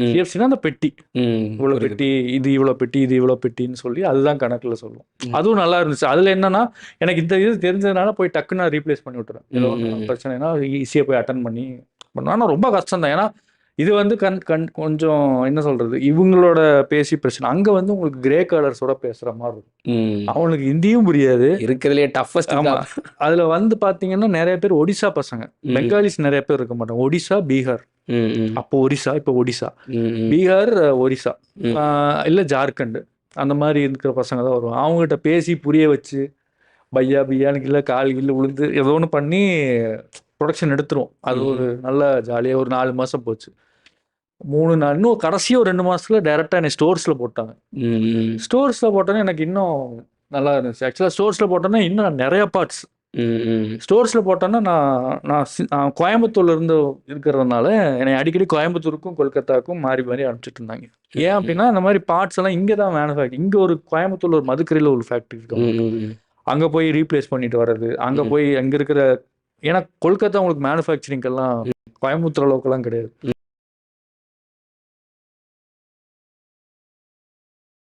ம், சிஎஃப்சினா அந்த பெட்டி. இவ்வளோ. பெட்டி இது இவ்வளோ பெட்டி இது இவ்வளோ பெட்டின்னு சொல்லி அதுதான் கணக்கில் சொல்லும். ம். அதுவும் நல்லா இருந்துச்சு. அதில் என்னன்னா எனக்கு இந்த இது தெரிஞ்சதுனால போய் டக்குன்னு நான் ரீப்ளேஸ் பண்ணி விட்டுறேன். பிரச்சனைனா ஈஸியாக போய் அட்டன் பண்ணி ஆனால் ரொம்ப கஷ்டம் தான் ஏன்னா இது வந்து கண் கண் கொஞ்சம் என்ன சொல்றது? இவங்களோட பேசி பிரச்சனை. அங்கே வந்து உங்களுக்கு கிரே கலர்ஸோட பேசுகிற மாதிரி இருக்கும். அவனுக்கு ஹிந்தியும் புரியாது. இருக்கிறதுலே டஃபஸ்ட் ஆமா. அதுல வந்து பாத்தீங்கன்னா நிறைய பேர் ஒடிசா பசங்க. பெங்காலிஸ் நிறைய பேர் இருக்க மாட்டாங்க. ஒடிசா பீகார். அப்போ ஒரிசா இப்போ ஒடிசா. பீகார் ஒரிசா. இல்ல ஜார்க்கண்ட். அந்த மாதிரி இருக்கிற பசங்க தான் வருவாங்க. அவங்ககிட்ட பேசி புரிய வச்சு பையா பிய்யானுக்கு இல்லை கால் கீழ விழுந்து ஏதோ ஒன்று பண்ணி ப்ரொடக்ஷன் எடுத்துரும் அது ஒரு நல்ல ஜாலியாக ஒரு நாலு மாசம் போச்சு. மூணு நாள் இன்னும் கடைசியாக ஒரு ரெண்டு மாசத்துல டைரெக்டாக என்னை ஸ்டோர்ஸில் போட்டாங்க. ஸ்டோர்ஸில் போட்டோன்னே எனக்கு இன்னும் நல்லா இருந்துச்சு. ஆக்சுவலாக ஸ்டோர்ஸில் போட்டோன்னா இன்னும் நிறைய பார்ட்ஸ் ஸ்டோர்ஸில் போட்டோன்னா நான் நான் சி- நான் கோயம்புத்தூர்ல இருந்து இருக்கிறதுனால என்னை அடிக்கடி கோயம்புத்தூருக்கும் கொல்கத்தாவுக்கும் மாறி மாறி அனுப்பிச்சிட்டு இருந்தாங்க. ஏன் அப்படின்னா இந்த மாதிரி பார்ட்ஸ் எல்லாம் இங்கே தான் மேனுஃபேக்சர் இங்கே ஒரு கோயம்புத்தூர்ல ஒரு மதுக்கரையில் ஒரு ஃபேக்ட்ரி இருக்கு அங்கே போய் ரீப்ளேஸ் பண்ணிட்டு வர்றது அங்கே ம். போய் அங்கே இருக்கிற ஏன்னா கொல்கத்தா உங்களுக்கு மேனுஃபேக்சரிங்கெல்லாம் கோயம்புத்தூர் அளவுக்குலாம் கிடையாது.